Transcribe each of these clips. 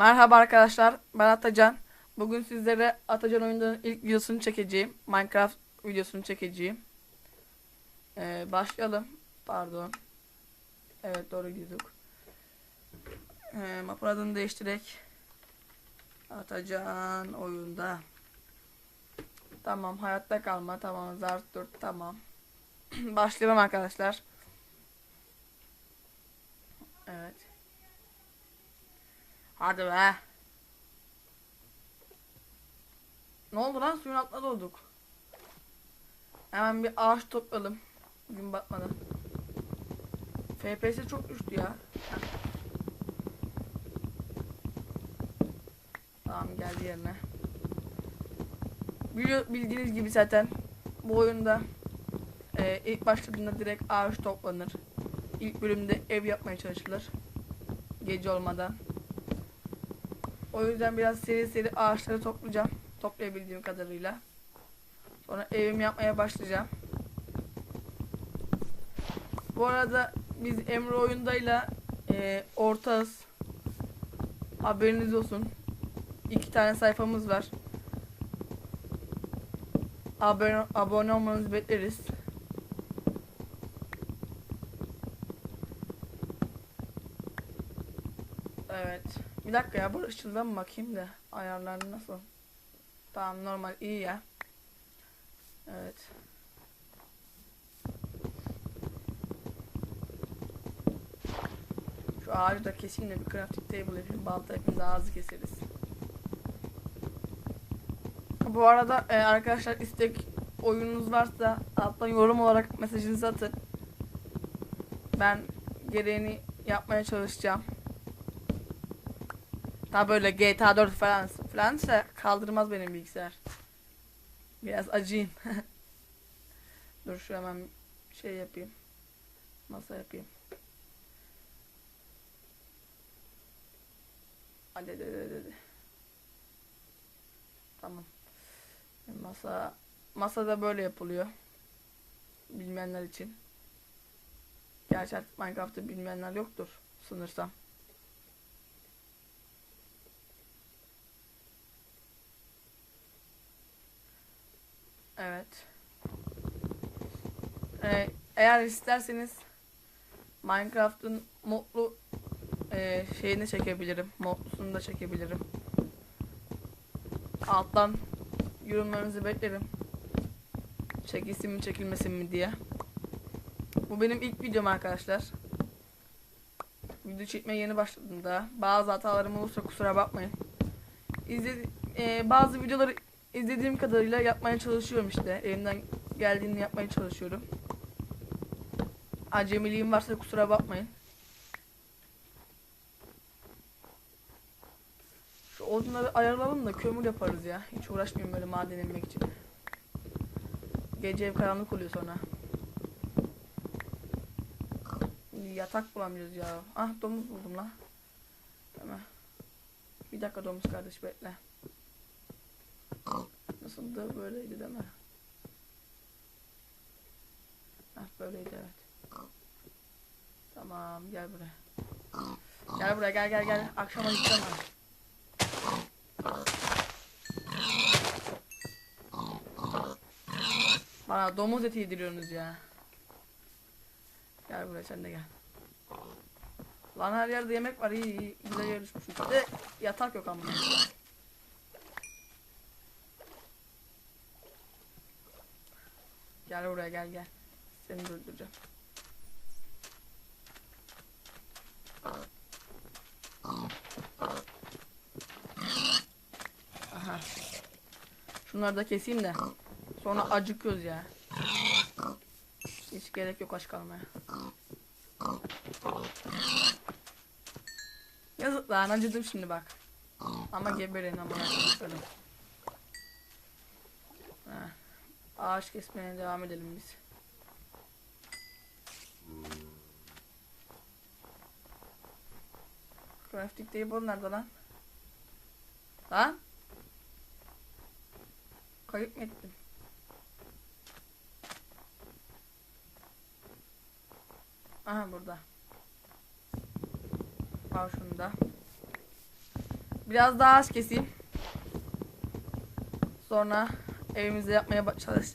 Merhaba arkadaşlar, ben Atacan. Bugün sizlere Atacan oyunların ilk videosunu çekeceğim. Minecraft videosunu çekeceğim. Ee, başlayalım. Pardon. Evet doğru gidiyorduk. Ee, mapın adını değiştirerek. Atacan oyunda. Tamam hayatta kalma tamam zart dört tamam. Başlayalım arkadaşlar. Evet. Hadi be. Ne oldu lan suyun altına doğduk. Hemen bir ağaç toplayalım. Gün batmadan. FPS çok düştü ya. Tamam geldi yerine. Biliyor, bildiğiniz gibi zaten bu oyunda e, ilk başladığında direkt ağaç toplanır. İlk bölümde ev yapmaya çalışılır. Gece olmadan. O yüzden biraz seri seri ağaçları toplayacağım. Toplayabildiğim kadarıyla. Sonra evimi yapmaya başlayacağım. Bu arada biz Emre oyundayla e, ortağız. Haberiniz olsun. İki tane sayfamız var. Abone, abone olmanızı bekleriz. Evet. Bir dakika ya barışçıldan mı bakayım da ayarlar nasıl? Tamam normal iyi ya. Evet. Şu ağacı da keseyim de bir crafting table yapayım. Balta yapayım daha hızlı keseriz. Bu arada e, arkadaşlar istek oyununuz varsa alttan yorum olarak mesajınızı atın. Ben gereğini yapmaya çalışacağım. Daha böyle GTA 4 falan falansa kaldırmaz benim bilgisayar. Biraz acıyım. Dur şu hemen şey yapayım. Masa yapayım. Hadi. Tamam. Masa masada böyle yapılıyor. Bilmeyenler için. Gerçi artık Minecraft'ı bilmeyenler yoktur sanırsam. Evet. Ee, eğer isterseniz Minecraft'ın modlu e, şeyini çekebilirim. Modlusunu da çekebilirim. Alttan yorumlarınızı beklerim. Çekilsin mi çekilmesin mi diye. Bu benim ilk videom arkadaşlar. Video çekmeye yeni başladım daha. Bazı hatalarım olursa kusura bakmayın. İzledi e, bazı videoları izlediğim kadarıyla yapmaya çalışıyorum işte. Elimden geldiğini yapmaya çalışıyorum. Acemiliğim varsa kusura bakmayın. Şu odunları ayarlayalım da kömür yaparız ya. Hiç uğraşmayayım böyle maden inmek için. Gece ev karanlık oluyor sonra. Yatak bulamıyoruz ya. Ah domuz buldum lan. Tamam. Bir dakika domuz kardeş bekle. Nasıldı böyleydi değil mi? Hah böyleydi evet. Tamam gel buraya. Gel buraya gel gel gel. Akşama gideceğim ben. Bana domuz eti yediriyorsunuz ya. Gel buraya sen de gel. Lan her yerde yemek var iyi iyi. Güzel. De yatak yok ama. Gel buraya gel gel. Seni öldüreceğim. Aha. Şunları da keseyim de. Sonra acıkıyoruz ya. Hiç gerek yok aç kalmaya. Yazık lan acıdım şimdi bak. Ama geberin ama şöyle. Heh. Ağaç kesmeye devam edelim biz. Crafting table nerede lan? Lan? Kayıp mı ettim? Aha burada. Al şunu da. Biraz daha ağaç keseyim. Sonra evimizi yapmaya çalış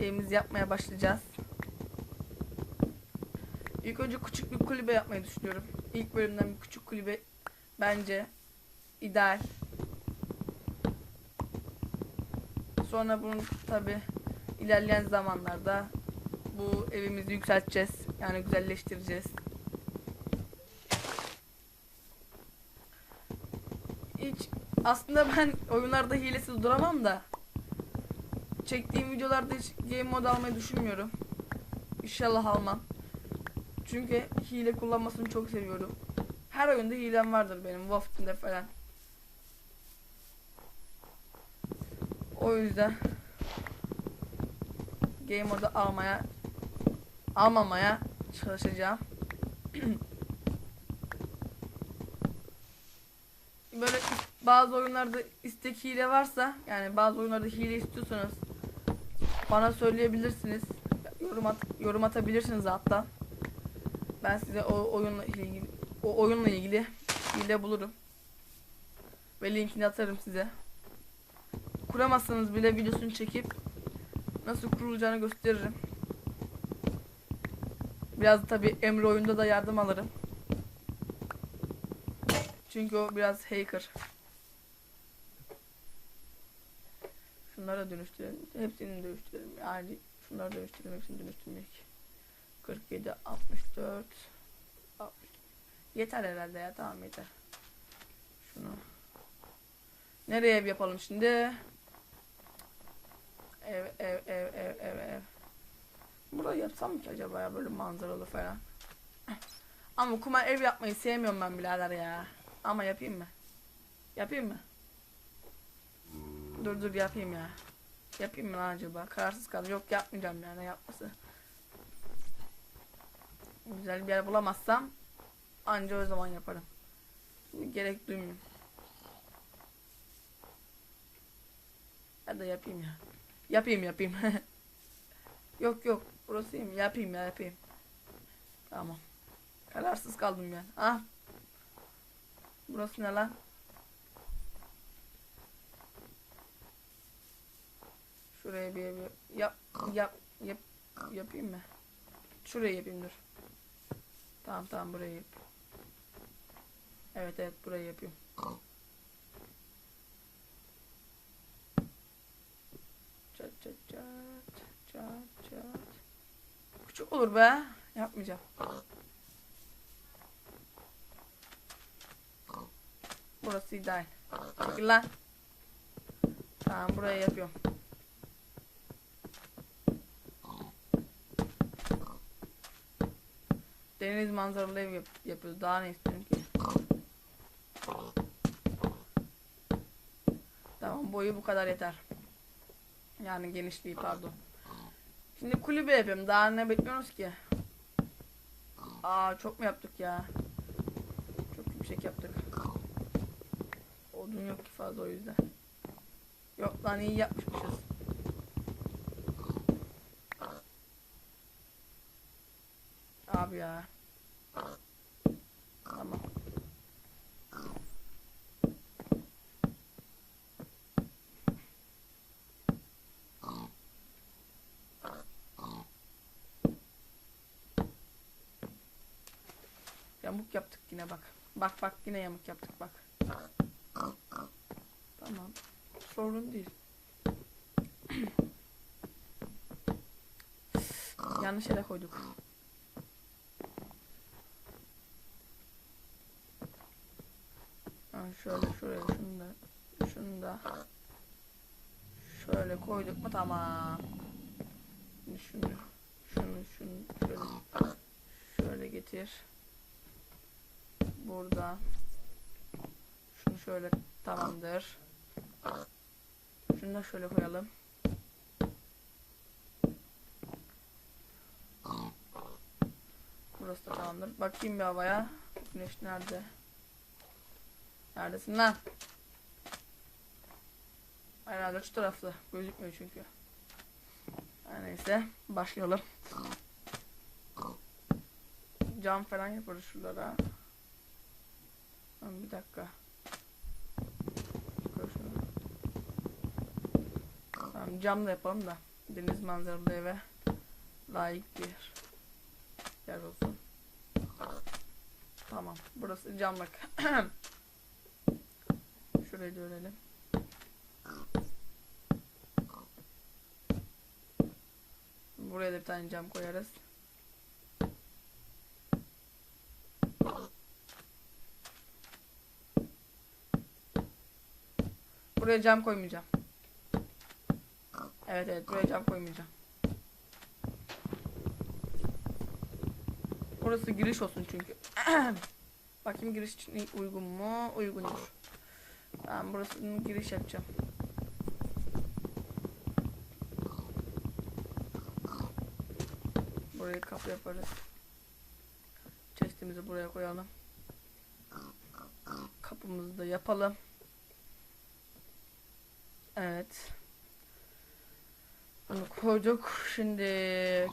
evimizi yapmaya başlayacağız. İlk önce küçük bir kulübe yapmayı düşünüyorum. İlk bölümden bir küçük kulübe bence ideal. Sonra bunu tabi ilerleyen zamanlarda bu evimizi yükselteceğiz. Yani güzelleştireceğiz. Hiç aslında ben oyunlarda hilesiz duramam da çektiğim videolarda hiç game mode almayı düşünmüyorum. İnşallah almam. Çünkü hile kullanmasını çok seviyorum. Her oyunda hilem vardır benim Wolf Team'de falan. O yüzden game mode almaya almamaya çalışacağım. Böyle bazı oyunlarda istek hile varsa yani bazı oyunlarda hile istiyorsanız bana söyleyebilirsiniz. Yorum at, yorum atabilirsiniz hatta. Ben size o oyunla ilgili o oyunla ilgili hile bulurum. Ve linkini atarım size. Kuramazsanız bile videosunu çekip nasıl kurulacağını gösteririm. Biraz tabi Emre oyunda da yardım alırım. Çünkü o biraz hacker. Şunlara dönüştürelim. Hepsini dönüştürelim. Yani şunları dönüştürelim. Hepsini dönüştürmek. 47, 64, 60. Yeter herhalde ya. Tamam yeter. Şunu. Nereye ev yapalım şimdi? Ev, ev, ev, ev, ev, ev. Burayı yapsam mı ki acaba ya böyle manzaralı falan. Ama kuma ev yapmayı sevmiyorum ben birader ya. Ama yapayım mı? Yapayım mı? Dur dur yapayım ya. Yapayım mı lan acaba? Kararsız kaldım. Yok yapmayacağım yani yapması. Güzel bir yer bulamazsam anca o zaman yaparım. Gerek duymuyorum. Ya da yapayım ya. Yapayım yapayım. yok yok. Burası iyi mi? Yapayım ya yapayım. Tamam. Kararsız kaldım ben. Ah. Burası ne lan? Şuraya bir ev yap yap yap yapayım mı? Şuraya yapayım dur. Tamam tamam burayı yap. Evet evet burayı yapayım. Çat çat çat çat çat. Küçük olur be. Yapmayacağım. Burası ideal. Çekil lan. Tamam buraya yapıyorum. Deniz manzaralı ev yap yapıyoruz. Daha ne istiyorum ki? Tamam boyu bu kadar yeter. Yani genişliği pardon. Şimdi kulübe yapıyorum. Daha ne bekliyorsunuz ki? Aa çok mu yaptık ya? Çok yüksek yaptık. Odun yok ki fazla o yüzden. Yok lan iyi yapmışmışız. Abi ya. Tamam. Yamuk yaptık yine bak. Bak bak yine yamuk yaptık bak. Tamam. Sorun değil. Yanlış yere koyduk. Ha, şöyle şuraya şunu da şunu da şöyle koyduk mu tamam. Şunu şunu şunu şöyle şöyle getir. Burada şunu şöyle tamamdır. Şunu da şöyle koyalım. Burası da tamamdır. Bakayım bir havaya. Güneş nerede? Neredesin lan? Herhalde şu tarafta. Gözükmüyor çünkü. Her neyse. Başlayalım. Cam falan yaparız şuralara. Tamam bir dakika. Tamam camla yapalım da deniz manzaralı eve layık bir yer olsun. Tamam. Burası camlık. Şurayı da örelim. Buraya da bir tane cam koyarız. Buraya cam koymayacağım. Evet evet buraya cam koymayacağım. Burası giriş olsun çünkü. Bakayım giriş uygun mu? Uygundur. Ben burasının giriş yapacağım. Buraya kapı yaparız. Chestimizi buraya koyalım. Kapımızı da yapalım. Evet. Bunu koyduk. Şimdi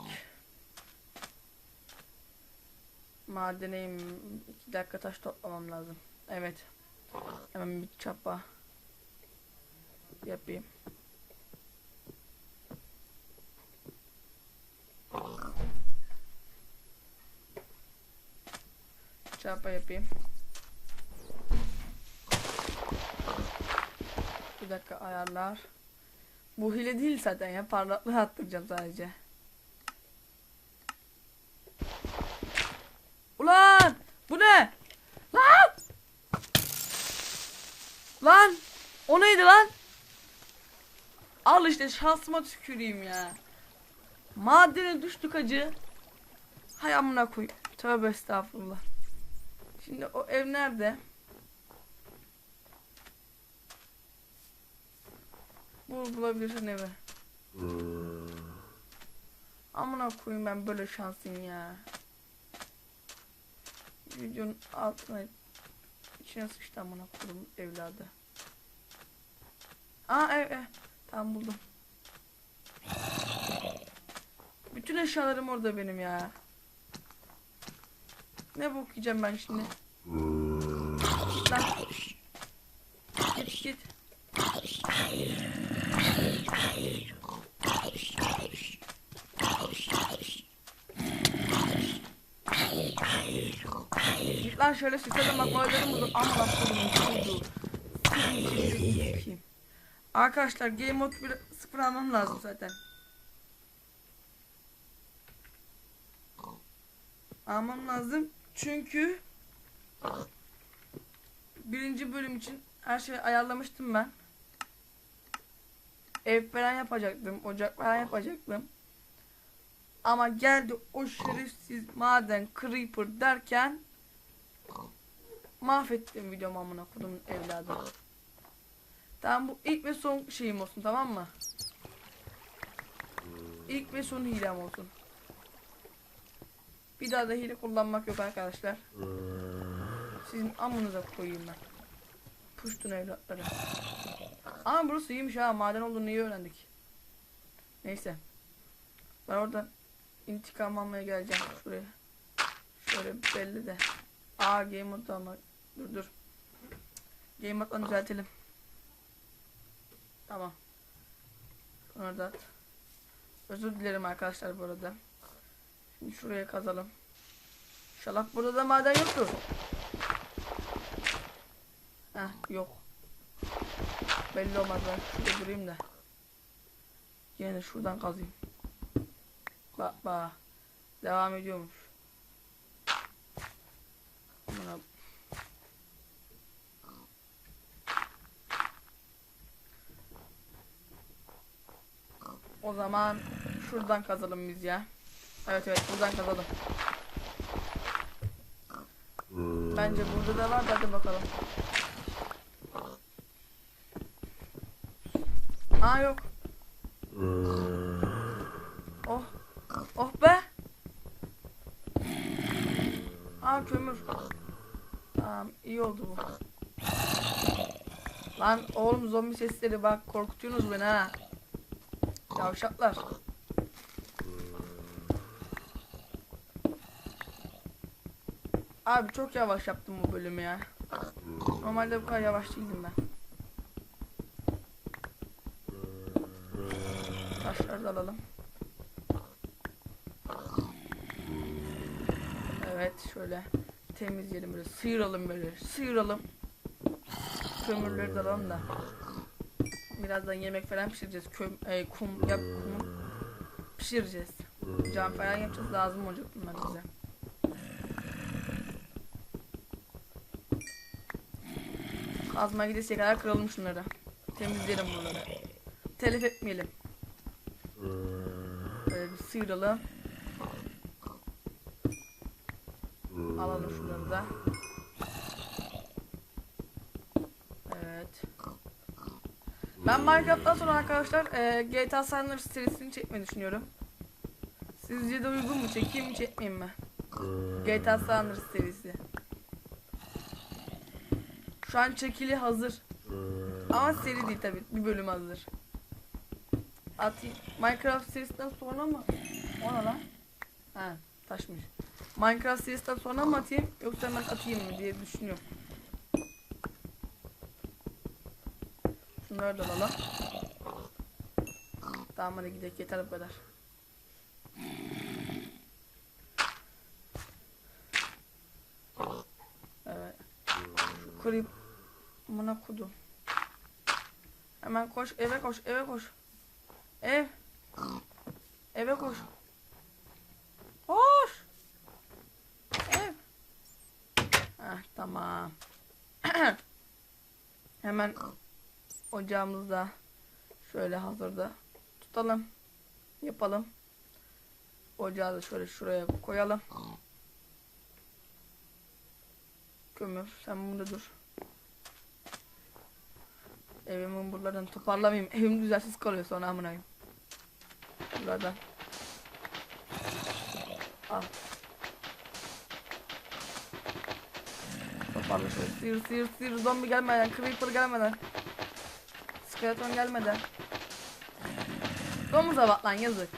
madeneyim. iki dakika taş toplamam lazım. Evet. Hemen bir çapa yapayım. Çapa yapayım. Bir dakika ayarlar. Bu hile değil zaten ya. Parlaklığı arttıracağım sadece. Ulan! Bu ne? Lan! Lan! O neydi lan? Al işte şansıma tüküreyim ya. Madene düştük acı. Hay amına koy. Tövbe estağfurullah. Şimdi o ev nerede? Bul bulabilirsin evi. Amına koyayım ben böyle şanslıyım ya. Videonun altına içine sıçtı amına koyayım evladı. Aa ev ev. Tamam buldum. Bütün eşyalarım orada benim ya. Ne bok yiyeceğim ben şimdi? Lan. Git git. Lan şöyle sıkalım bak boylarım buldum. Amma kodumun buldu. Arkadaşlar game mode bir sıfır almam lazım zaten. Almam lazım çünkü birinci bölüm için her şeyi ayarlamıştım ben. Ev falan yapacaktım, ocak falan yapacaktım. Ama geldi o şerefsiz maden creeper derken mahvettim videomu amına kodumun evladı. Tamam bu ilk ve son şeyim olsun tamam mı? İlk ve son hilem olsun. Bir daha da hile kullanmak yok arkadaşlar. Sizin amınıza koyayım ben. Puştun evlatları. Ama burası iyiymiş ha maden olduğunu iyi öğrendik. Neyse. Ben oradan intikam almaya geleceğim şuraya. Şöyle belli de. Aa game mode almak. Dur dur. Game mode'la düzeltelim. Tamam. Şunu da at. Özür dilerim arkadaşlar bu arada. Şimdi şuraya kazalım. İnşallah burada da maden yoktur. Heh yok. Belli olmaz ben şurada durayım da. Yine şuradan kazayım. Bak bak. Devam ediyormuş. Buna... O zaman şuradan kazalım biz ya. Evet evet buradan kazalım. Bence burada da var hadi bakalım. Aa yok. Oh. Oh be. Aa kömür. Tamam iyi oldu bu. Lan oğlum zombi sesleri bak korkutuyorsunuz beni ha. Yavşaklar. Abi çok yavaş yaptım bu bölümü ya. Normalde bu kadar yavaş değildim ben. Da alalım. Evet şöyle temizleyelim böyle sıyıralım böyle sıyıralım. Kömürleri de alalım da. Birazdan yemek falan pişireceğiz. Köm e, kum yap kumu pişireceğiz. Cam falan yapacağız. Lazım olacak bunlar bize. Kazma gidecek kadar kıralım şunları. Temizleyelim bunları. Telef etmeyelim. Sıyıralım. Alalım şunları da. Evet. Ben Minecraft'tan sonra arkadaşlar e, GTA San Andreas serisini çekmeyi düşünüyorum. Sizce de uygun mu? Çekeyim mi çekmeyeyim mi? GTA San Andreas serisi. Şu an çekili hazır. Ama seri değil tabi. Bir bölüm hazır. Atayım. Minecraft serisinden sonra mı? O ne lan? Ha taşmış. Minecraft serisinden sonra mı atayım yoksa hemen atayım mı diye düşünüyorum. Şunları da alalım. Tamam hadi gidelim yeter bu kadar. Evet. Şu Buna kudum. Hemen koş eve koş eve koş. Ev. Eve. Koş. Ev. Heh, tamam. Hemen ocağımızda şöyle hazırda tutalım. Yapalım. Ocağı da şöyle şuraya koyalım. Kömür sen burada dur. Evimin buralarını toparlamayayım. Evim düzensiz kalıyor sonra amına koyayım. Buradan. Al. Toparla şöyle. Sıyır sıyır sıyır. Zombi gelmeden. Creeper gelmeden. Skeleton gelmeden. Domuza bak lan yazık.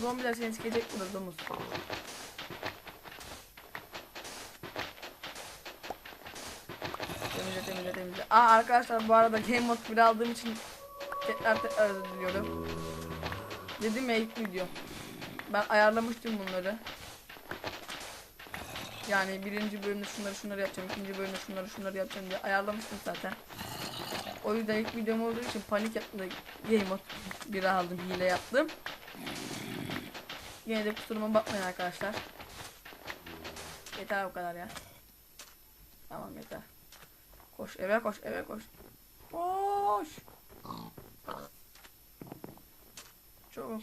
Zombiler seni sikecek burada domuz. Temizle temizle temizle. Aa arkadaşlar bu arada Game Mode 1 aldığım için tekrar tekrar özür diliyorum. Dedim ya ilk video. Ben ayarlamıştım bunları. Yani birinci bölümde şunları şunları yapacağım, ikinci bölümde şunları şunları yapacağım diye ayarlamıştım zaten. O yüzden ilk videom olduğu için panik yaptım Game Mode 1 aldım, hile yaptım. Yine de kusuruma bakmayın arkadaşlar. Yeter bu kadar ya. Tamam yeter. Koş eve koş eve koş. Koş. Çok.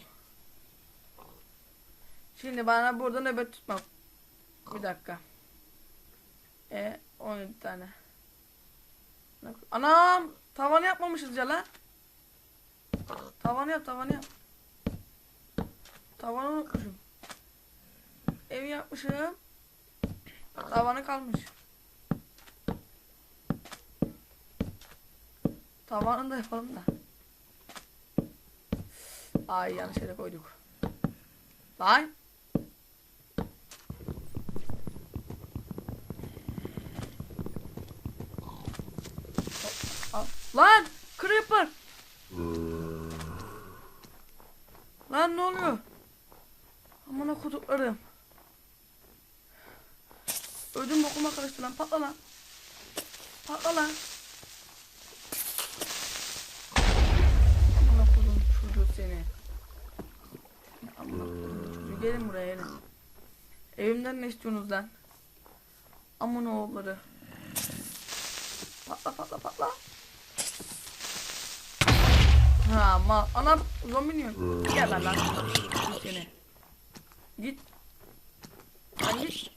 Şimdi bana burada nöbet tutmak. Bir dakika. E 17 tane. Anam tavanı yapmamışız ya. Tavanı yap tavanı yap. Tavanı unutmuşum. Evi yapmışım. Tavanı kalmış. Tavanını da yapalım da. Ay yanlış yere koyduk. Lan. Al. Lan! Creeper! Lan ne oluyor? Aman okuduklarım. Ödüm bokuma karıştı lan. Patla lan. Patla lan. Aman okudum çocuğu seni. Çocuğu. Gelin buraya gelin. Evimden ne istiyorsunuz lan? Aman oğulları. Patla patla patla. Ha ma anam zombi niye? Gel lan lan. Seni. Git. Lan git.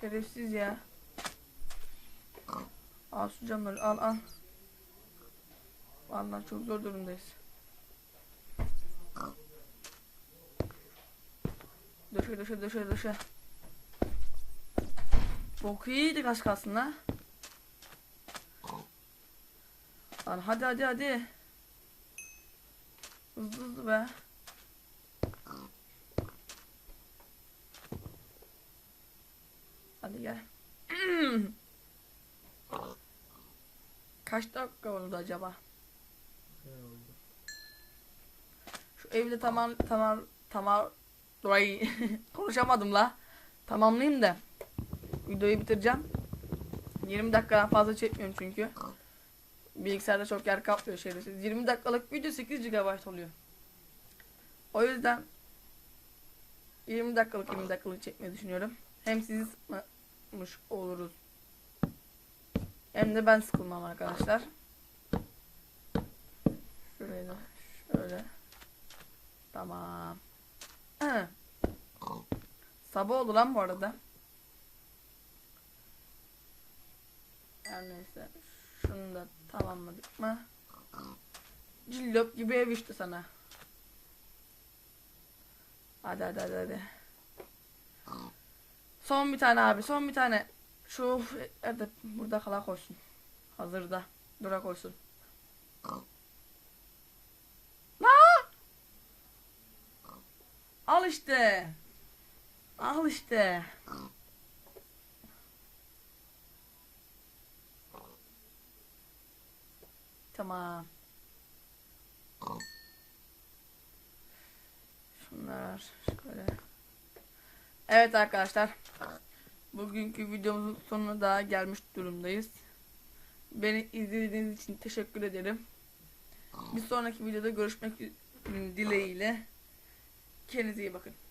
Şerefsiz ya. Al şu camları al al. Vallahi çok zor durumdayız. Döşe döşe döşe döşe. Çok iyiydi kaç kalsın la. Lan hadi hadi hadi. Hızlı hızlı be. Hadi gel. Kaç dakika oldu acaba? Şu evde tamam tamam tamam Ay, konuşamadım la. Tamamlayayım da videoyu bitireceğim. 20 dakikadan fazla çekmiyorum çünkü. Bilgisayarda çok yer kaplıyor şerefsiz. 20 dakikalık video 8 GB oluyor. O yüzden 20 dakikalık 20 dakikalık çekmeyi düşünüyorum. Hem sizi sıkmamış oluruz. Hem de ben sıkılmam arkadaşlar. Şöyle şöyle. Tamam. Sabah oldu lan bu arada. Her neyse. Şunu da tamamladık mı? Cillop gibi ev işte sana. Hadi hadi hadi hadi. Son bir tane abi son bir tane. Şu evde burada kala koysun. Hazırda. Dura koysun. La! Al işte. Al işte. Tamam. Şunlar şöyle. Evet arkadaşlar. Bugünkü videomuzun sonuna daha gelmiş durumdayız. Beni izlediğiniz için teşekkür ederim. Bir sonraki videoda görüşmek dileğiyle. Kendinize iyi bakın.